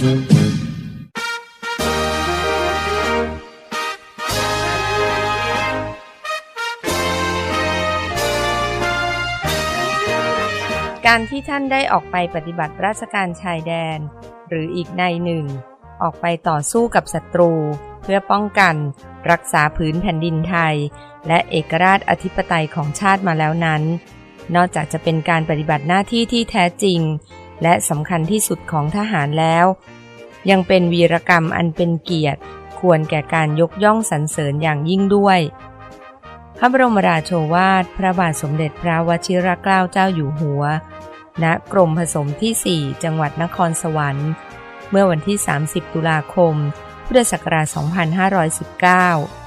การที่ท่านได้ออกไปปฏิบัติราชการชายแดน หรืออีกในหนึ่ง ออกไปต่อสู้กับศัตรู เพื่อป้องกัน รักษาผืนแผ่นดินไทย และเอกราชอธิปไตยของชาติมาแล้วนั้น นอกจากจะเป็นการปฏิบัติหน้าที่ที่แท้จริง และสำคัญที่สุดของทหารแล้ว ยังเป็นวีรกรรมอันเป็นเกียรติ ควรแก่การยกย่องสรรเสริญอย่างยิ่งด้วย พระบรมราโชวาท พระบาทสมเด็จพระวชิรเกล้าเจ้าอยู่หัว ณกรมผสมที่ 4 จังหวัดนครสวรรค์ เมื่อวันที่ 30 ตุลาคม พุทธศักราช 2519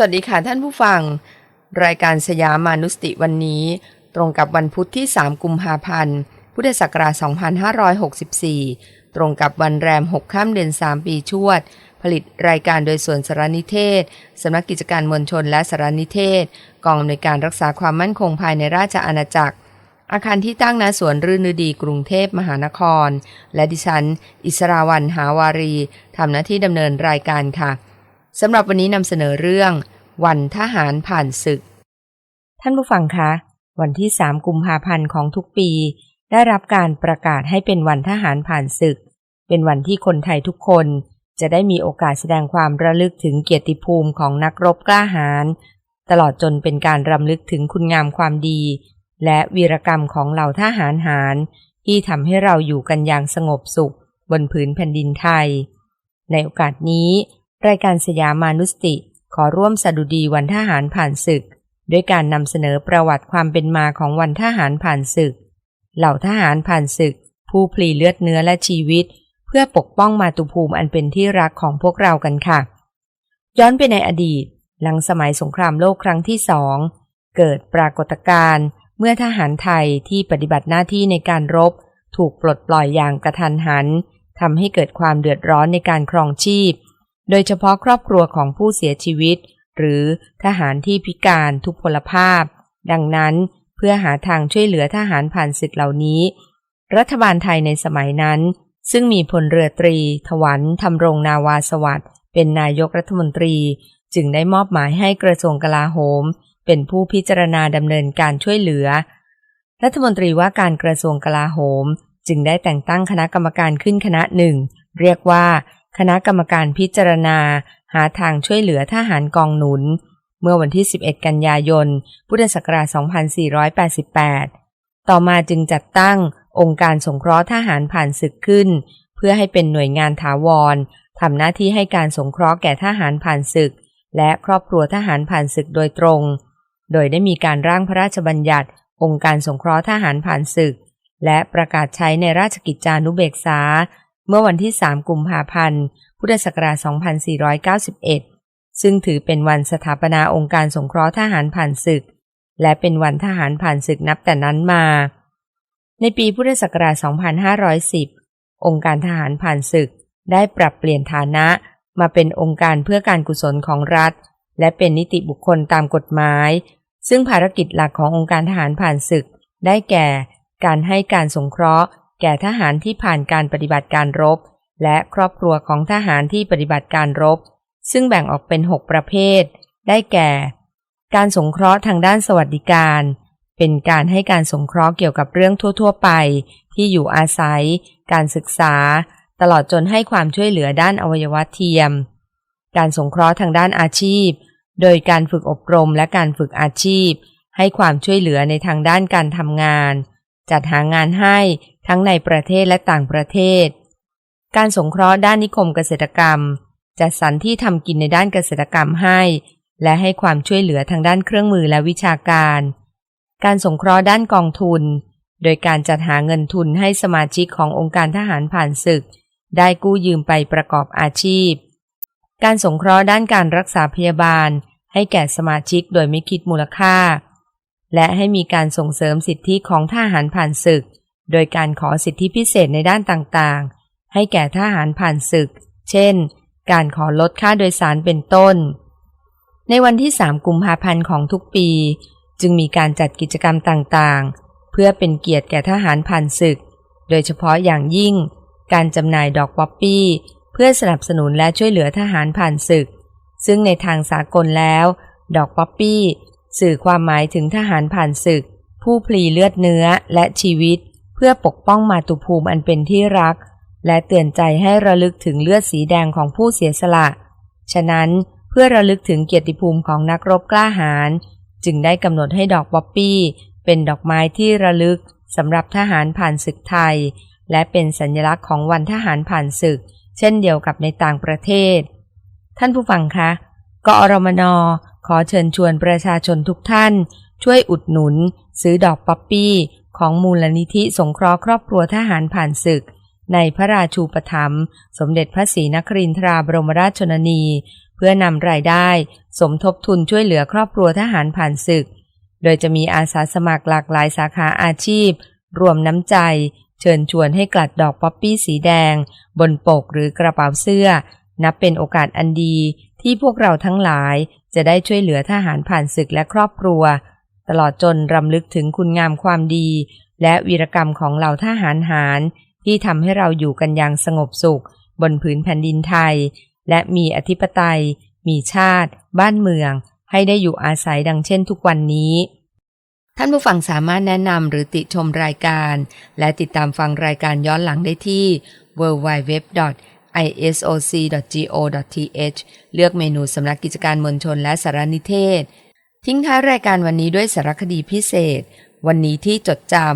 สวัสดีค่ะท่านผู้ฟัง รายการสยามานุสติวันนี้ ตรงกับวันพุทธที่ 3 กุมภาพันธ์ พุทธศักราช 2564 ตรงกับวันแรม 6 ข้ามเดือน 3 ปีชวด ผลิตรายการโดยส่วนสารนิเทศ สำนักกิจการมวลชนและสารนิเทศ กองอำนวยการรักษาความมั่นคงภายในราชอาณาจักร อาคารที่ตั้งณสวนรื่นดีกรุงเทพมหานคร และดิฉัน อิสราวันหาวารีทำหน้าที่ดำเนินรายการค่ะ สำหรับวันนี้นำเสนอเรื่อง วันทหารผ่านศึก ท่านผู้ฟังคะ วันที่ 3 กุมภาพันธ์ของทุกปี ได้รับการประกาศให้เป็นวันทหารผ่านศึก เป็นวันที่คนไทยทุกคน จะได้มีโอกาสแสดงความระลึกถึงเกียรติภูมิของนักรบกล้าหาญตลอดจนเป็นการรำลึกถึงคุณงามความดี และวีรกรรมของเหล่าทหารหาร ที่ทำให้เราอยู่กันอย่างสงบสุข บนผืนแผ่นดินไทย ในโอกาสนี้ รายการสยามานุสติขอร่วมสดุดีวันทหารผ่านศึก ด้วยการนำเสนอประวัติความเป็นมาของวันทหารผ่านศึก เหล่าทหารผ่านศึก ผู้พลีเลือดเนื้อและชีวิต เพื่อปกป้องมาตุภูมิอันเป็นที่รักของพวกเรากันค่ะ ย้อนไปในอดีต หลังสมัยสงครามโลกครั้งที่สองเกิดปรากฏการณ์เมื่อทหารไทยที่ปฏิบัติหน้าที่ในการรบ ถูกปลดปล่อยอย่างกระทันหันทำให้เกิดความเดือดร้อนในการครองชีพ โดยเฉพาะครอบครัวของผู้เสียชีวิต หรือทหารที่พิการทุกพลภาพ ดังนั้นเพื่อหาทางช่วยเหลือทหารผ่านศึกเหล่านี้ รัฐบาลไทยในสมัยนั้น ซึ่งมีพลเรือตรี ถวันทำรงนาวาสวัสด์เป็นนายกรัฐมนตรี จึงได้มอบหมายให้กระทรวงกลาโหม เป็นผู้พิจารณาดำเนินการช่วยเหลือ รัฐมนตรีว่าการกระทรวงกลาโหม จึงได้แต่งตั้งคณะกรรมการขึ้นคณะหนึ่ง เรียกว่า คณะกรรมการพิจารณา หาทางช่วยเหลือทหารกองหนุน เมื่อวันที่ 11 กันยายน พุทธศักราช 2488 ต่อมาจึงจัดตั้งองค์การสงเคราะห์ทหารผ่านศึกขึ้น เพื่อให้เป็นหน่วยงานถาวรทำหน้าที่ให้การสงเคราะห์แก่ทหารผ่านศึก และครอบครัวทหารผ่านศึกโดยตรง โดยได้มีการร่างพระราชบัญญัติ องค์การสงเคราะห์ทหารผ่านศึก และประกาศใช้ในราชกิจจานุเบกษา เมื่อวันที่ 3 กุมภาพันธ์ พุทธศักราช 2491 ซึ่งถือเป็นวันสถาปนาองค์การสงเคราะห์ทหารผ่านศึก และเป็นวันทหารผ่านศึกนับแต่นั้นมา ในปีพุทธศักราช 2510 องค์การทหารผ่านศึกได้ปรับเปลี่ยนฐานะมาเป็นองค์การเพื่อการกุศลของรัฐ และเป็นนิติบุคคลตามกฎหมาย ซึ่งภารกิจหลักขององค์การทหารผ่านศึก ได้แก่ การให้การสงเคราะห์ แก่ทหารที่ผ่านการปฏิบัติการรบ และครอบครัวของทหารที่ปฏิบัติการรบ ซึ่งแบ่งออกเป็น 6 ประเภท ได้แก่ การสงเคราะห์ทางด้านสวัสดิการ เป็นการให้การสงเคราะห์เกี่ยวกับเรื่องทั่ว ๆ ไป ที่อยู่อาศัย การศึกษา ตลอดจนให้ความช่วยเหลือด้านอวัยวะเทียม การสงเคราะห์ทางด้านอาชีพ โดยการฝึกอบรมและการฝึกอาชีพ ให้ความช่วยเหลือในทางด้านการทำงาน จัดหางานให้ ทั้งในประเทศและต่างประเทศ การสงเคราะห์ด้านนิคมเกษตรกรรม จัดสรรที่ทำกินในด้านเกษตรกรรมให้ และให้ความช่วยเหลือทางด้านเครื่องมือและวิชาการ การสงเคราะห์ด้านกองทุน โดยการจัดหาเงินทุนให้สมาชิกขององค์การทหารผ่านศึก ได้กู้ยืมไปประกอบอาชีพ การสงเคราะห์ด้านการรักษาพยาบาล ให้แก่สมาชิกโดยไม่คิดมูลค่าและให้มีการส่งเสริมสิทธิของทหารผ่านศึก โดยการขอสิทธิพิเศษในด้านต่างๆ ให้แก่ทหารผ่านศึก เช่น การขอลดค่าโดยสารเป็นต้น ในวันที่ 3 กุมภาพันธ์ของทุกปี จึงมีการจัดกิจกรรมต่างๆ เพื่อเป็นเกียรติแก่ทหารผ่านศึก โดยเฉพาะอย่างยิ่ง การจำหน่ายดอกป๊อปปี้ เพื่อสนับสนุนและช่วยเหลือทหารผ่านศึก ซึ่งในทางสากลแล้ว ดอกป๊อปปี้ สื่อความหมายถึงทหารผ่านศึก ผู้พลีเลือดเนื้อและชีวิต เพื่อปกป้องมาตุภูมิอันเป็นที่รัก และเตือนใจให้ระลึกถึงเลือดสีแดงของผู้เสียสละ ฉะนั้นเพื่อระลึกถึงเกียรติภูมิของนักรบกล้าหาญจึงได้กำหนดให้ดอกป๊อปปี้ เป็นดอกไม้ที่ระลึกสำหรับทหารผ่านศึกไทย และเป็นสัญลักษณ์ของวันทหารผ่านศึก เช่นเดียวกับในต่างประเทศ ท่านผู้ฟังคะกอรมนขอเชิญชวนประชาชนทุกท่าน ช่วยอุดหนุน ซื้อดอกป๊อปปี้ ของมูลนิธิสงเคราะห์ครอบครัวทหารผ่านศึก ในพระราชูปถัมภ์สมเด็จพระศรีนครินทราบรมราชชนนี เพื่อนำรายได้ สมทบทุนช่วยเหลือครอบครัวทหารผ่านศึก โดยจะมีอาสาสมัครหลากหลายสาขาอาชีพ รวมน้ำใจ เชิญชวนให้กลัดดอกป๊อปปี้สีแดง บนปกหรือกระเป๋าเสื้อ นับเป็นโอกาสอันดีที่พวกเราทั้งหลายจะได้ช่วยเหลือทหารผ่านศึกและครอบครัว ตลอดจนรำลึกถึงคุณงามความดี และวีรกรรมของเหล่าทหารหารที่ทำให้เราอยู่กันอย่างสงบสุข บนผืนแผ่นดินไทย และมีอธิปไตย มีชาติ บ้านเมือง ให้ได้อยู่อาศัยดังเช่นทุกวันนี้ ท่านผู้ฟังสามารถแนะนำหรือติชมรายการ และติดตามฟังรายการย้อนหลังได้ที่ www isoc.go.th เลือกเมนูสำนักกิจการมวลชนและสารนิเทศ ทิ้งท้ายรายการวันนี้ด้วยสารคดีพิเศษ วันนี้ที่จดจำ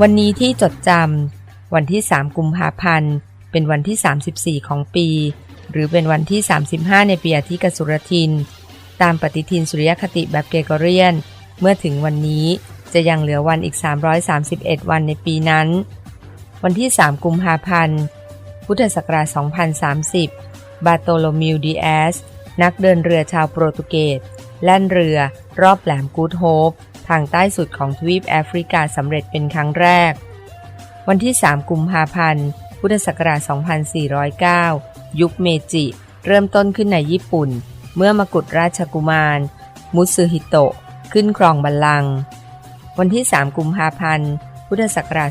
วันนี้ที่จดจำวันที่ 3 กุมภาพันธ์ เป็นวันที่ 34 ของปี หรือเป็นวันที่ 35 ในปีอาทิกสุรทิน ตามปฏิทินสุริยคติแบบเกรกอเรียน เมื่อถึงวันนี้จะยังเหลือวันอีก 331 วันในปีนั้น วันที่ 3 กุมภาพันธ์ พุทธศักราช 2030 บาโตโลมิวดีแอส นักเดินเรือชาวโปรตุเกส แล่นเรือรอบแหลมกูดโฮป ทางใต้สุดของทวีปแอฟริกาสำเร็จเป็นครั้งแรก วันที่ 3 กุมภาพันธ์ พุทธศักราช 2409 ยุคเมจิ เริ่มต้นขึ้นในญี่ปุ่น เมื่อมกุฎราชกุมาร มุสึฮิโตะ ขึ้นครองบัลลังก์ วันที่ 3 กุมภาพันธ์ พุทธศักราช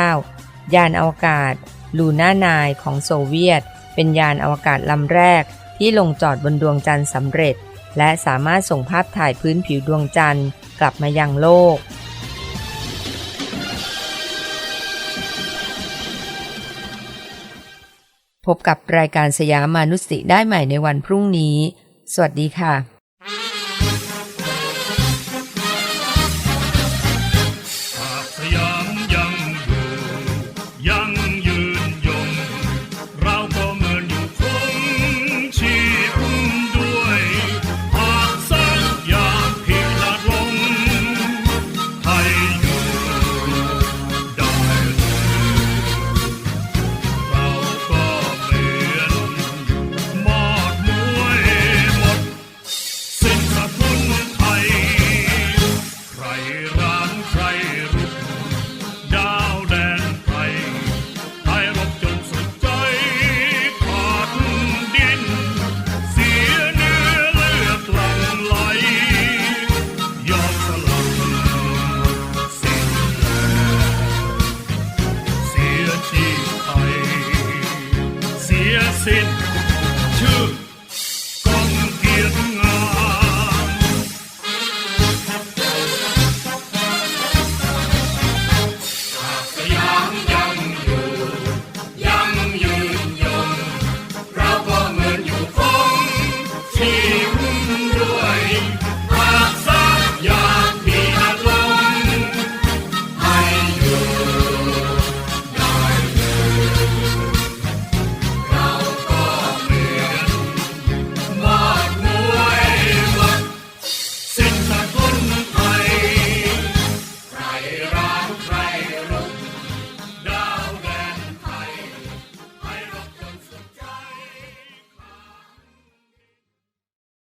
2509 ยานอวกาศ ลูน่านายของโซเวียต เป็นยานอวกาศลำแรกที่ลงจอดบนดวงจันทร์สำเร็จ และสามารถส่งภาพถ่ายพื้นผิวดวงจันทร์กลับมายังโลก พบกับรายการสยามมานุสติได้ใหม่ในวันพรุ่งนี้ สวัสดีค่ะ